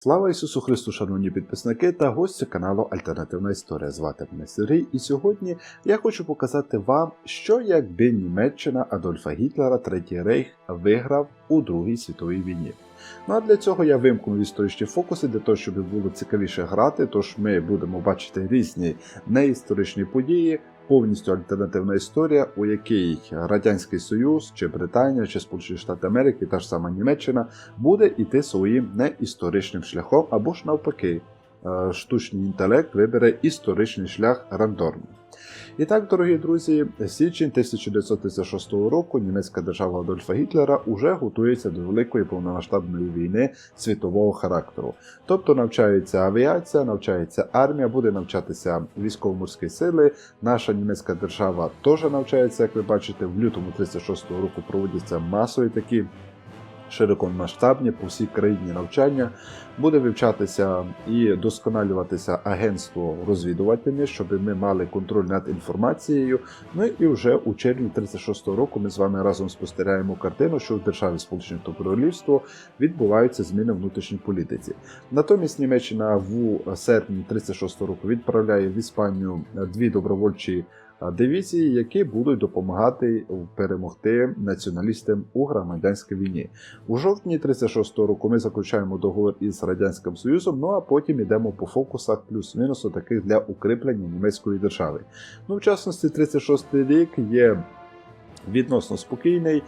Слава Ісусу Христу, шановні підписники та гості каналу Альтернативна Історія. Звати мене Сергій, і сьогодні я хочу показати вам, що якби Німеччина Адольфа Гітлера Третій Рейх виграв у Другій світовій війні. Ну а для цього я вимкнув історичні фокуси для того, щоб було цікавіше грати. Тож ми будемо бачити різні неісторичні події, повністю альтернативна історія, у якій Радянський Союз, чи Британія, чи Сполучені Штати Америки, та ж сама Німеччина буде йти своїм неісторичним шляхом, або ж навпаки, е, штучний інтелект вибере історичний шлях рандомно. І так, дорогі друзі, січень 1936 року німецька держава Адольфа Гітлера уже готується до великої повномасштабної війни світового характеру. Тобто навчається авіація, навчається армія, буде навчатися військово-морські сили. Наша німецька держава теж навчається, як ви бачите, в лютому 36-го року проводяться масові такі широкомасштабні по всій країні навчання. Буде вивчатися і досконалюватися агентство розвідувальне, щоб ми мали контроль над інформацією. Ну і вже у червні 36-го року ми з вами разом спостерігаємо картину, що в державі Сполучене Королівство відбуваються зміни в внутрішній політиці. Натомість Німеччина в серпні 36-го року відправляє в Іспанію дві добровольчі дивізії, які будуть допомагати перемогти націоналістам у громадянській війні. У жовтні 36-го року ми заключаємо договір із Радянським Союзом, ну а потім йдемо по фокусах плюс-мінусу таких для укріплення німецької держави. Ну, в частності, 36-й рік є. Відносно спокійний,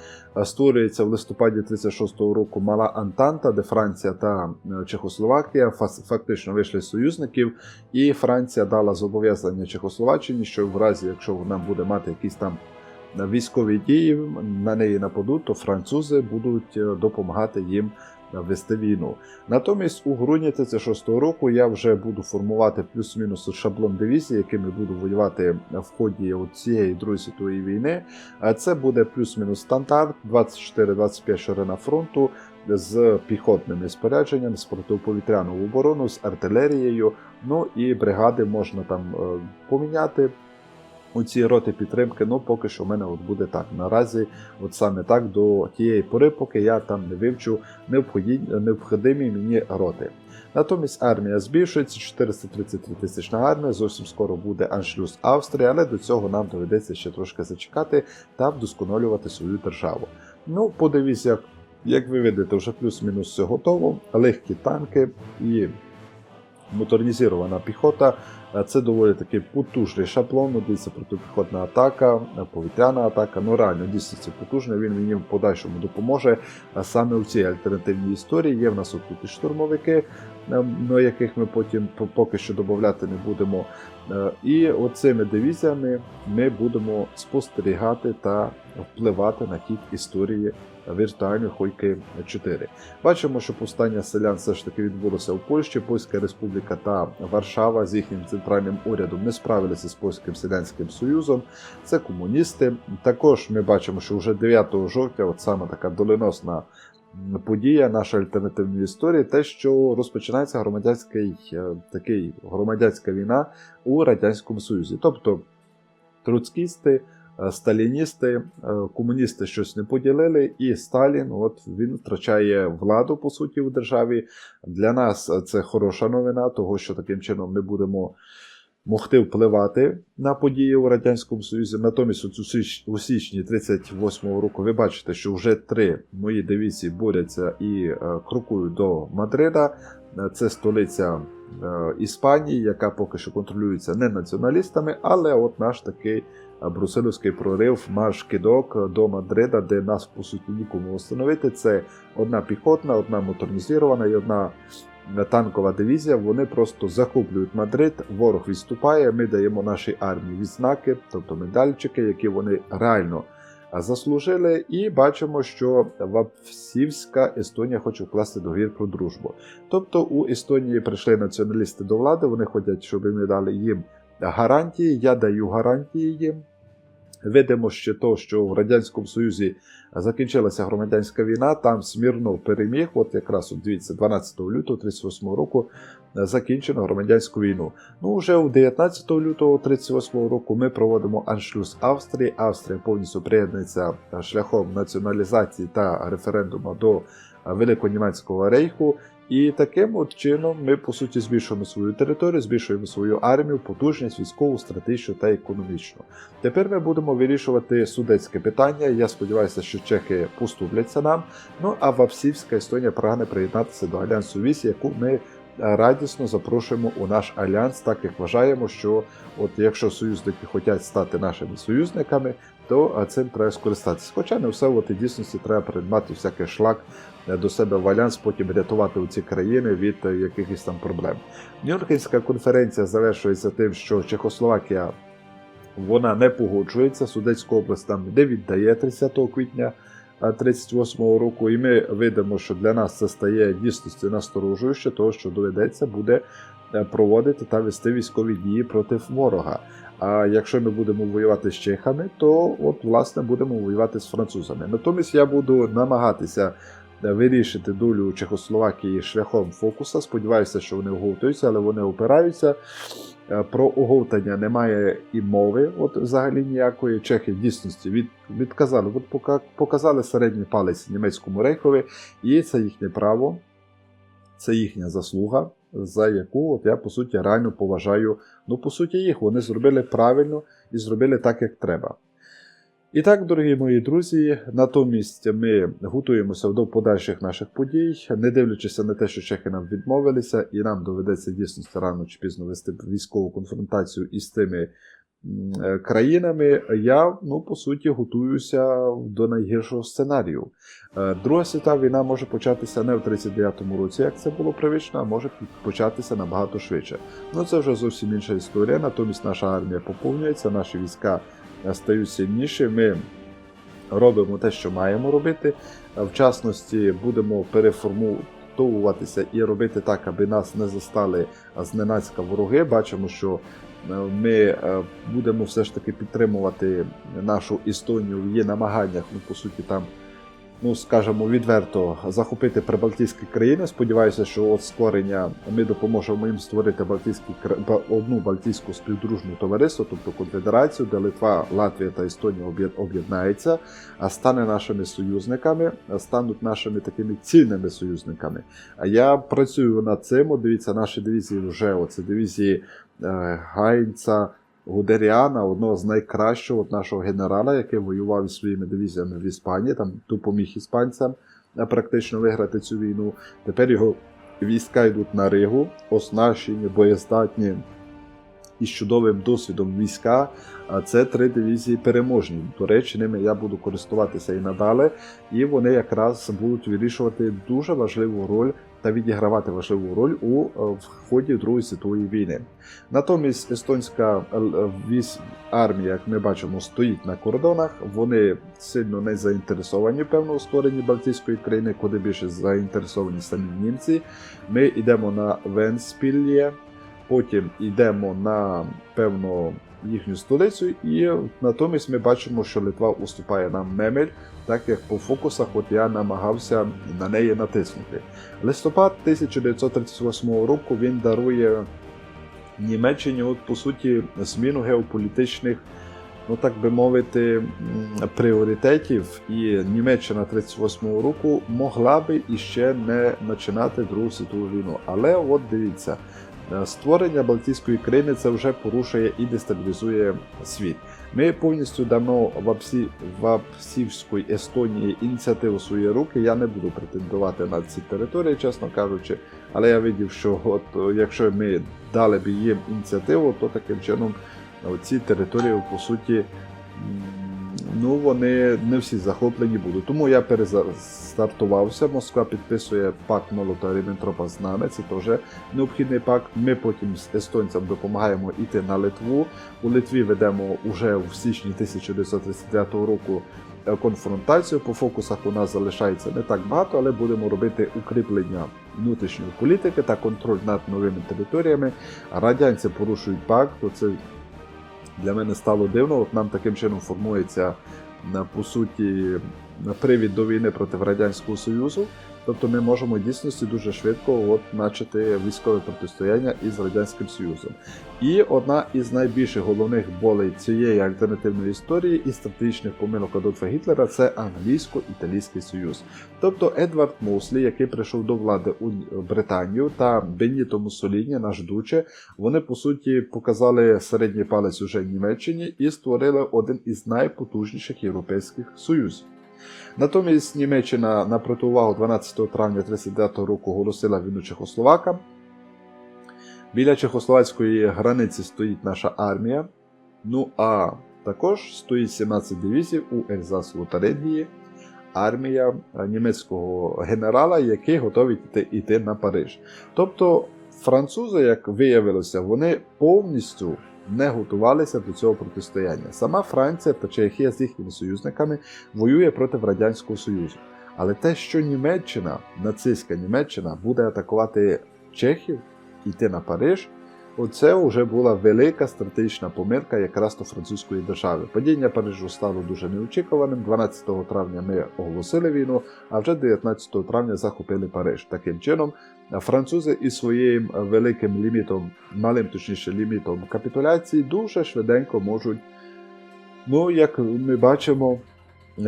створюється в листопаді 36-го року мала Антанта, де Франція та Чехословакія фактично вийшли з союзників, і Франція дала зобов'язання Чехословаччині, що в разі, якщо вона буде мати якісь там військові дії, на неї нападуть, то французи будуть допомагати їм вести війну. Натомість у грудні 36-го року я вже буду формувати плюс-мінус шаблон дивізії, якими буду воювати в ході цієї Другої світової війни. Це буде плюс-мінус стандарт, 24-25 ширина фронту. З піхотним спорядженням, з протиповітряну оборону, з артилерією. Ну і бригади можна там поміняти у ці роти підтримки, ну поки що в мене от буде так. Наразі, от саме так до тієї пори, поки я там не вивчу необхідні мені роти. Натомість армія збільшується, 433 тисячна армія, зовсім скоро буде аншлюз Австрії, але до цього нам доведеться ще трошки зачекати та вдосконалювати свою державу. Ну, подивіться, як, як ви видите, вже плюс-мінус все готово, легкі танки і моторнізована піхота. Це доволі таки потужний шаблон, ну, протипіхотна атака, повітряна атака. Ну реально дійсно це потужно, він мені в подальшому допоможе. А саме у цій альтернативній історії є в нас тут і штурмовики, ну, яких ми потім поки що додати не будемо. І оцими дивізіями ми будемо спостерігати та впливати на хід історії віртуальної Хойки 4. Бачимо, що повстання селян все ж таки відбулося у Польщі, Польська Республіка та Варшава з їхнім центральним урядом не справилися з Польським селянським союзом. Це комуністи. Також ми бачимо, що вже 9 жовтня, от саме така доленосна. Подія нашої альтернативної історії, те, що розпочинається громадянський такий громадянська війна у Радянському Союзі. Тобто троцкісти, сталіністи, комуністи щось не поділили, і Сталін от він втрачає владу по суті в державі. Для нас це хороша новина, того що таким чином ми будемо могти впливати на події у Радянському Союзі. Натомість у січні 38-го року ви бачите, що вже три мої дивізії борються і крокують до Мадрида. Це столиця Іспанії, яка поки що контролюється не націоналістами, але от наш такий брусилівський прорив марш кидок до Мадрида, де нас по суті нікому встановити. Це одна піхотна, одна моторнізована і одна танкова дивізія. Вони просто захоплюють Мадрид, ворог відступає. Ми даємо нашій армії відзнаки, тобто медальчики, які вони реально заслужили. І бачимо, що Вапсівська Естонія хоче вкласти договір про дружбу. Тобто у Естонії прийшли націоналісти до влади, вони хочуть, щоб ми дали їм гарантії. Я даю гарантії їм. Видимо ще то, що в Радянському Союзі закінчилася громадянська війна, там Смірнов переміг. От якраз от дивіться, 12 лютого 38 року закінчено громадянську війну. Ну вже у 19 лютого 38 року ми проводимо аншлюз Австрії. Австрія повністю приєднується шляхом націоналізації та референдуму до Великонімецького рейху. І таким от чином ми по суті збільшуємо свою територію, збільшуємо свою армію, потужність, військову, стратегічну та економічну. Тепер ми будемо вирішувати судецьке питання. Я сподіваюся, що чехи поступляться нам. Ну а Вапсівська Естонія прагне приєднатися до альянсу Віс, яку ми е, радісно запрошуємо у наш альянс, так як вважаємо, що от якщо союзники хочуть стати нашими союзниками, то е, цим треба скористатися. Хоча не все і дійсності треба приймати всякий шлак е, до себе в альянс, потім рятувати ці країни від е, якихось там проблем. Нюрнбергська конференція завершується тим, що Чехословакія вона не погоджується. Судецька область там не віддає 30 квітня 38-го року, і ми видимо, що для нас це стає дійсністю насторожуюче, того що доведеться буде е, проводити та вести військові дії проти ворога. А якщо ми будемо воювати з чехами, то от власне будемо воювати з французами. Натомість я буду намагатися е, вирішити долю Чехословакії шляхом фокуса. Сподіваюся, що вони оговтуються, але вони опираються. Е, Про оговтання немає і мови, от взагалі ніякої. Чехи в дійсності від, відказали, от показали середній палець німецькому рейхові, і це їхнє право, це їхня заслуга, за яку от я по суті реально поважаю. Ну, по суті, їх вони зробили правильно і зробили так, як треба. І так, дорогі мої друзі, натомість ми готуємося до подальших наших подій, не дивлячись на те, що чехи нам відмовилися, і нам доведеться дійсно рано чи пізно вести військову конфронтацію із тими країнами. Я, ну, по суті, готуюся до найгіршого сценарію. Е, Друга світова війна може початися не в 39-му році, як це було привично, а може початися набагато швидше. Ну це вже зовсім інша історія. Натомість наша армія поповнюється, наші війська е, стають сильніші. Ми робимо те, що маємо робити. Е, В частності будемо переформатовуватися і робити так, аби нас не застали зненацька вороги. Бачимо, що е, ми е, будемо все ж таки підтримувати нашу Естонію в її намаганнях, ну по суті, там. Ну, скажімо, відверто захопити прибалтійські країни. Сподіваюся, що от створення ми допоможемо їм створити Балтійські одну Балтійську співдружню товариство, тобто конфедерацію, де Литва, Латвія та Естонія об'єд- об'єднаються, а стане нашими союзниками, стануть нашими такими цінними союзниками. А я працюю над цим. Дивіться, наші дивізії вже оце дивізії е, Гайнца. Гудеріана, одного з найкращих от нашого генерала, який воював із своїми дивізіями в Іспанії, там допоміг іспанцям е, практично виграти цю війну. Тепер його війська йдуть на Ригу, оснащені, боєздатні і з чудовим досвідом війська. А це три дивізії переможні. До речі, ними я буду користуватися і надалі, і вони якраз будуть вирішувати дуже важливу роль та відігравати важливу роль у е, ході Другої світової війни. Натомість естонська е, е, армія, як ми бачимо, стоїть на кордонах. Вони сильно не заінтересовані певно у створенні Балтійської країни, куди більше заінтересовані самі німці. Ми йдемо на Венспіллє, потім йдемо на певно їхню столицю, і натомість ми бачимо, що Литва уступає нам Мемель, так як по фокусах от я намагався на неї натиснути. Листопад 1938 року він дарує Німеччині, от по суті, зміну геополітичних, ну так би мовити, пріоритетів. І Німеччина 38-го року могла би іще не починати Другу світову війну. Але от дивіться, створення Балтійської країни це вже порушує і дестабілізує світ. Ми повністю дамо Вапсі, Вапсівської Естонії ініціативу в свої руки. Я не буду претендувати на ці території, чесно кажучи. Але я видів, що от, якщо ми дали б їм ініціативу, то таким чином ці території, по суті, ну, вони не всі захоплені будуть. Тому я перестартувався. Москва підписує пакт Молота Ріббентропа з нами. Це теж необхідний пакт. Ми потім з естонцям допомагаємо йти на Литву. У Литві ведемо уже в січні 1939 року е, конфронтацію. По фокусах у нас залишається не так багато, але будемо робити укріплення внутрішньої політики та контроль над новими територіями. Радянці порушують пакт. Це для мене стало дивно. От нам таким чином формується по суті привід до війни проти Радянського Союзу. Тобто ми можемо в дійсності дуже швидко от, начати військове протистояння із Радянським Союзом. І одна із найбільших головних болей цієї альтернативної історії і стратегічних помилок Адольфа Гітлера це англійсько-італійський союз. Тобто Едвард Мослі, який прийшов до влади у Британію, та Беніто Муссоліні, наш дуче, вони по суті показали середній палець уже Німеччині і створили один із найпотужніших європейських союзів. Натомість Німеччина на противагу 12 травня 1939 року оголосила війну Чехословакам. Біля чехословацької границі стоїть наша армія. Ну а також стоїть 17 дивізій у Ельзасу Тарингії, армія німецького генерала, який готовий йти на Париж. Тобто французи, як виявилося, вони повністю не готувалися до цього протистояння. Сама Франція та Чехія з їхніми союзниками воює проти Радянського Союзу. Але те, що Німеччина, нацистська Німеччина, буде атакувати Чехів, йти на Париж, оце вже була велика стратегічна помилка якраз до французької держави. Падіння Парижу стало дуже неочікуваним. 12 травня ми оголосили війну, а вже 19 травня захопили Париж. Таким чином, французи із своїм великим лімітом, малим точніше лімітом капітуляції, дуже швиденько можуть, ну як ми бачимо,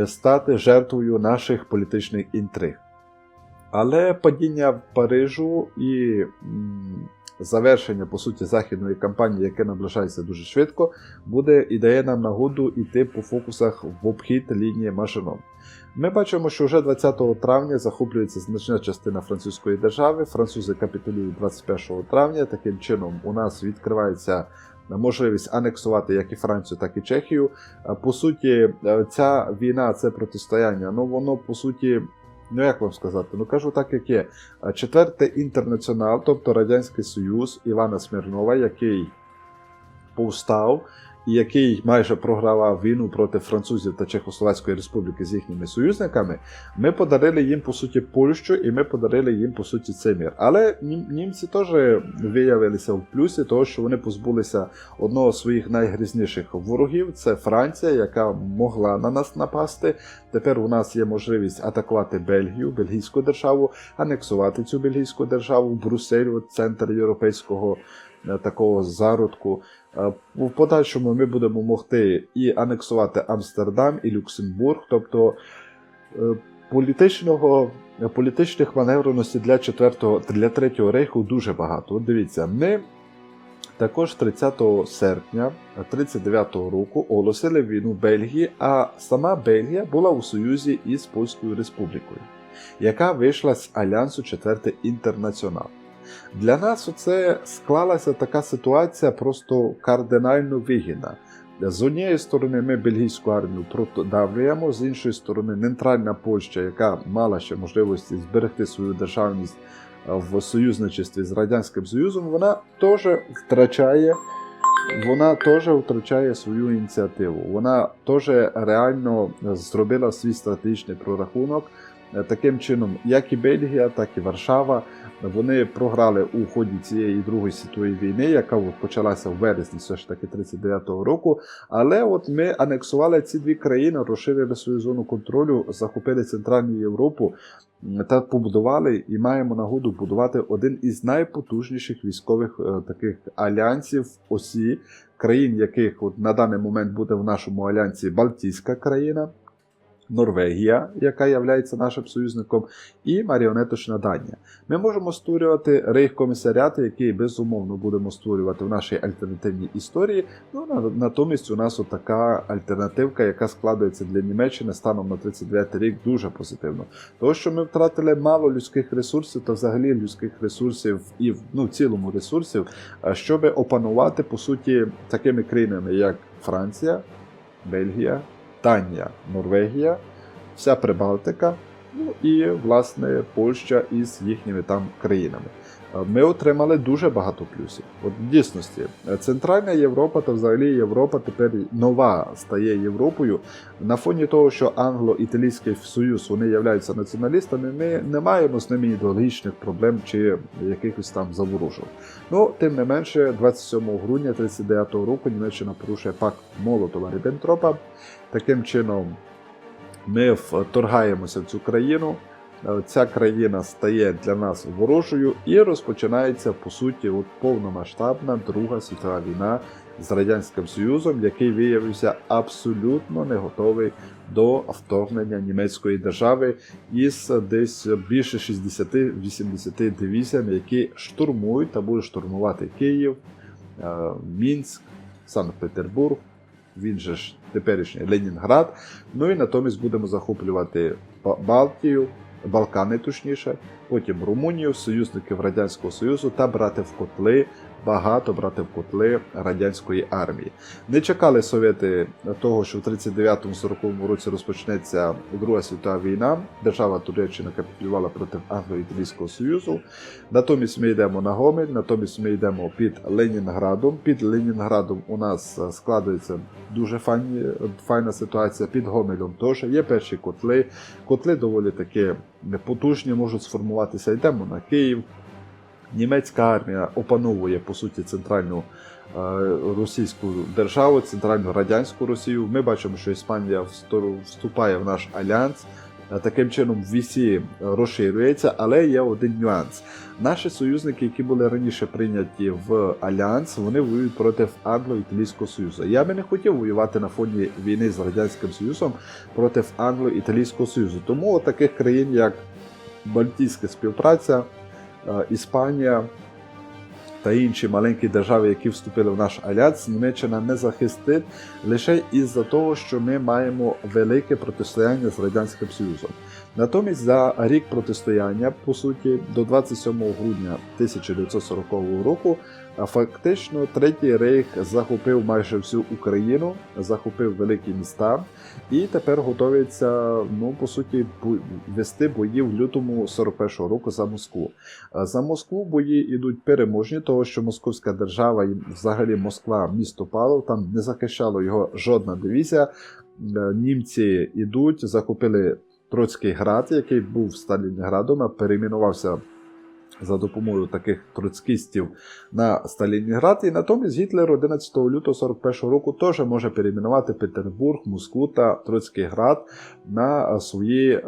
стати жертвою наших політичних інтриг. Але падіння Парижу і завершення, по суті, західної кампанії, яке наближається дуже швидко, буде і дає нам нагоду йти по фокусах в обхід лінії Мажином. Ми бачимо, що вже 20 травня захоплюється значна частина французької держави. Французи капітулюють 21 травня. Таким чином, у нас відкривається можливість анексувати як і Францію, так і Чехію. По суті, ця війна, це протистояння, ну воно по суті. Ну, як вам сказати? Ну кажу так, як є. Четвертий інтернаціонал, тобто Радянський Союз Івана Смірнова, який повстав який майже програвав війну проти французів та Чехословацької республіки з їхніми союзниками, ми подарили їм по суті Польщу, і ми подарили їм по суті цей мір. Але німці теж виявилися в плюсі, того, що вони позбулися одного з своїх найгрізніших ворогів. Це Франція, яка могла на нас напасти. Тепер у нас є можливість атакувати Бельгію, бельгійську державу, анексувати цю бельгійську державу, Брюссель, центр європейського такого зародку. В подальшому ми будемо могти і анексувати Амстердам і Люксембург, тобто політичного, політичних маневреності для 4, для 3 рейху дуже багато. От дивіться, ми також 30 серпня 1939 року оголосили війну Бельгії, а сама Бельгія була у союзі із Польською Республікою, яка вийшла з Альянсу 4 Інтернаціонал. Для нас оце склалася така ситуація просто кардинально вигідна. З однієї сторони, ми бельгійську армію продавлюємо, з іншої сторони, нейтральна Польща, яка мала ще можливості зберегти свою державність в союзничестві з Радянським Союзом, вона теж втрачає. Вона теж втрачає свою ініціативу. Вона теж реально зробила свій стратегічний прорахунок. Таким чином, як і Бельгія, так і Варшава, вони програли у ході цієї Другої світової війни, яка почалася в вересні все ж таки 39-го року. Але от ми анексували ці дві країни, розширили свою зону контролю, захопили Центральну Європу та побудували і маємо нагоду будувати один із найпотужніших військових таких альянсів осі країн, яких от на даний момент буде в нашому альянсі Балтійська країна. Норвегія, яка є нашим союзником, і маріонеточна Данія. Ми можемо створювати рейх-комісаріати, які безумовно будемо створювати в нашій альтернативній історії. Ну натомість у нас така альтернативка, яка складається для Німеччини станом на 39 рік, дуже позитивно. Тому що ми втратили мало людських ресурсів та взагалі людських ресурсів і ну, в цілому ресурсів, щоб опанувати по суті такими країнами, як Франція, Бельгія. Данія, Норвегія, вся Прибалтика, ну і, власне, Польща із їхніми там країнами. Ми отримали дуже багато плюсів. От в дійсності, Центральна Європа та взагалі Європа тепер нова стає Європою. На фоні того, що англо-італійський союз вони являються націоналістами, ми не маємо з ними ідеологічних проблем чи якихось там заворушок. Ну, тим не менше, 27 грудня 1939 року Німеччина порушує пакт Молотова Ріббентропа. Таким чином, ми вторгаємося в цю країну. е, ця країна стає для нас ворожою і розпочинається по суті от повномасштабна Друга світова війна з Радянським Союзом, який виявився абсолютно не готовий до вторгнення німецької держави із десь більше 60-80 дивізіями, які штурмують та будуть штурмувати Київ, е, Мінськ, Санкт-Петербург, він же ж теперішній Ленінград. Ну і натомість будемо захоплювати Балтію, Балкани точніше, потім Румунію, союзників Радянського Союзу та брати в котли, багато брати в котли радянської армії. Не чекали совєти того, що в 39-40 році розпочнеться Друга світова війна. Держава Туреччина капітулювала проти Англо-Італійського Союзу. Натомість ми йдемо на Гомель, натомість ми йдемо під Ленінградом. Під Ленінградом у нас складається дуже файні, файна ситуація. Під Гомелем теж є перші котли. Котли доволі таки потужні, можуть сформуватися. Йдемо на Київ. Німецька армія опановує по суті центральну е, російську державу, центральну радянську Росію. Ми бачимо, що Іспанія вступає в наш альянс. Е, Таким чином, VC розширюється, але є один нюанс. Наші союзники, які були раніше прийняті в альянс, вони воюють проти Англо-Італійського Союзу. Я би не хотів воювати на фоні війни з Радянським Союзом проти Англо-Італійського Союзу. Тому таких країн, як Балтійська співпраця, Іспанія та інші маленькі держави, які вступили в наш альянс, Німеччина не захистить лише із-за того, що ми маємо велике протистояння з Радянським Союзом. Натомість за рік протистояння, по суті, до 27 грудня 1940 року, фактично Третій рейх захопив майже всю Україну, захопив великі міста і тепер готується, ну по суті, вести бої в лютому 41-го року за Москву. За Москву бої йдуть переможні, того що Московська держава і взагалі Москва місто пало, там не захищало його жодна дивізія. Е, Німці йдуть, захопили Троцький град, який був Сталінградом, а перейменувався за допомогою таких троцкістів на Сталінград. І натомість Гітлер 11 лютого 41 року теж може перейменувати Петербург, Москву та Троцький град на свої, е,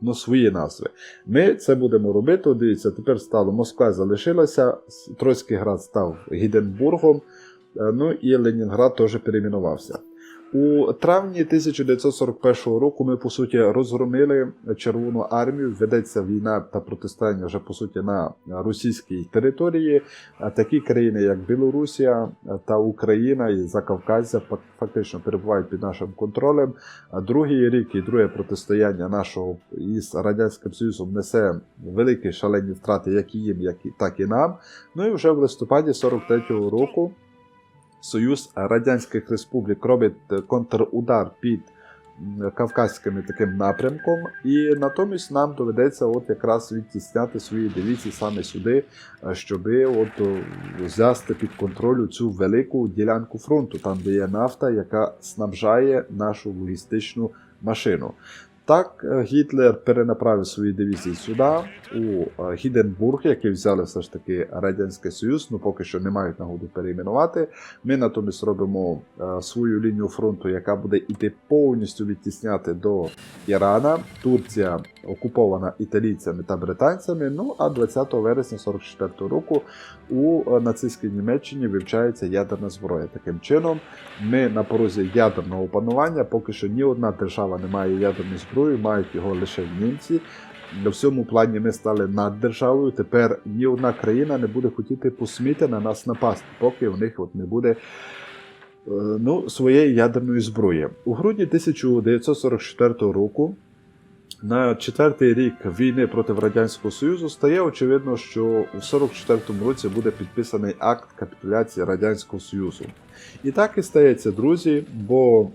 на свої назви. Ми це будемо робити. Дивіться, тепер стало Москва залишилася, Троцький град став Гіденбургом, е, ну і Ленінград теж перейменувався. У травні 1941 року ми по суті розгромили Червону армію. Ведеться війна та протистояння вже по суті на російській території. Такі країни, як Білорусія та Україна і Закавказя, фак- фактично перебувають під нашим контролем. Другий рік і друге протистояння нашого із радянським Союзом несе великі шалені втрати, як і їм, так і нам. Ну і вже в листопаді 43-го року. Союз Радянських Республік робить е, контрудар під Кавказьким таким напрямком, і натомість нам доведеться от якраз відтісняти свої дивізії саме сюди, е, щоб от взяти під контроль цю велику ділянку фронту, там де є нафта, яка снабжає нашу логістичну машину. Так, е, Гітлер перенаправив свої дивізії сюди, у е, Гіденбург, який взяли все ж таки Радянський Союз, ну поки що не мають нагоду перейменувати. Ми натомість робимо е, свою лінію фронту, яка буде йти повністю відтісняти до Ірана. Турція окупована італійцями та британцями. Ну а 20 вересня 44 року у нацистській Німеччині вивчається ядерна зброя. Таким чином, ми на порозі ядерного опанування. Поки що ні одна держава не має ядерної зброї, мають його лише німці. В цьому плані ми стали над державою. Тепер ні одна країна не буде хотіти посміти на нас напасти, поки в них от не буде е, ну, своєї ядерної зброї. У грудні 1944 року, на четвертий рік війни проти Радянського Союзу, стає очевидно, що у 44-му році буде підписаний акт капітуляції Радянського Союзу. І так і стається, друзі, бо е,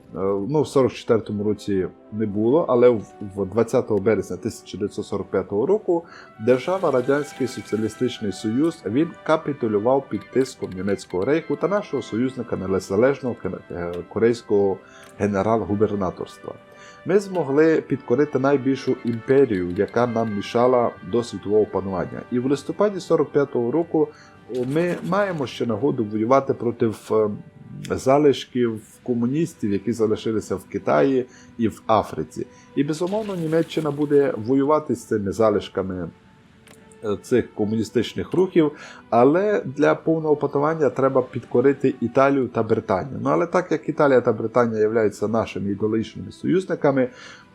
ну, в 44-му році не було, але в в 20 березня 1945 року держава Радянський Соціалістичний Союз він капітулював під тиском німецького рейху та нашого союзника незалежного е, корейського генерал-губернаторства. Ми змогли підкорити найбільшу імперію, яка нам мішала до світового панування. І в листопаді 45-го року ми маємо ще нагоду воювати проти е, залишків комуністів, які залишилися в Китаї і в Африці. І безумовно, Німеччина буде воювати з цими залишками цих комуністичних рухів, але для повного патування треба підкорити Італію та Британію. Ну але так як Італія та Британія являються нашими ідеологічними союзниками, е,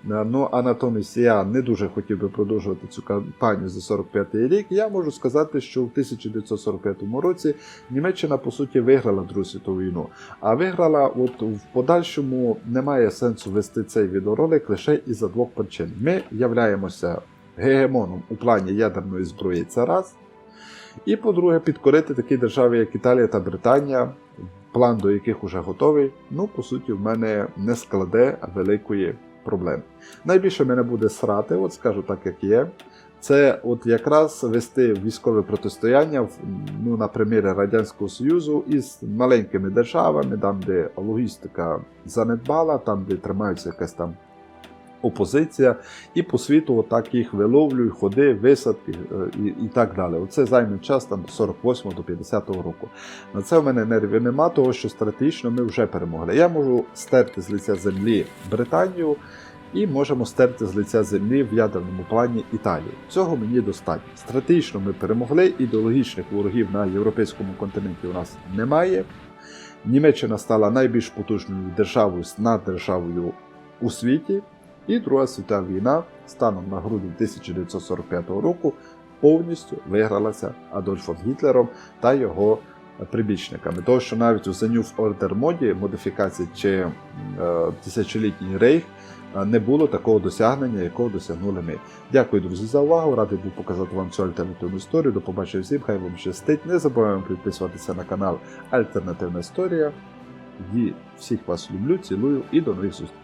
ну а натомість я не дуже хотів би продовжувати цю кампанію за 45-й рік, я можу сказати, що в 1945 році Німеччина по суті виграла Другу світову війну. А виграла, от в подальшому немає сенсу вести цей відеоролик лише із-за двох причин. Ми являємося гегемоном у плані ядерної зброї. Це раз. І по-друге, підкорити такі держави, як Італія та Британія, план до яких уже готовий. Ну, по суті, в мене не складе великої проблеми. Найбільше мене буде срати, от скажу так, як є. Це от якраз вести військове протистояння ну, на примірі Радянського Союзу із маленькими державами, там, де логістика занедбала, там, де тримаються якась там опозиція, і по світу отак їх виловлюють, ходи, висадки е, і, і так далі. Оце займе час там 48 до 50 року. На це в мене нервів нема, того що стратегічно ми вже перемогли. Я можу стерти з лиця землі Британію. І можемо стерти з лиця землі в ядерному плані Італію. Цього мені достатньо. Стратегічно ми перемогли, ідеологічних ворогів на європейському континенті у нас немає. Німеччина стала найбільш потужною державою над державою у світі. І Друга світова війна станом на грудень 1945 року повністю вигралася Адольфом Гітлером та його прибічниками. Того, що навіть у The New Order моді модифікації чи е, тисячолітній рейх е, не було такого досягнення, якого досягнули ми. Дякую, друзі, за увагу. Радий був показати вам цю альтернативну історію. До побачення всім, хай вам щастить. Не забуваємо підписуватися на канал Альтернативна Історія. І всіх вас люблю, цілую і до нових зустрічей.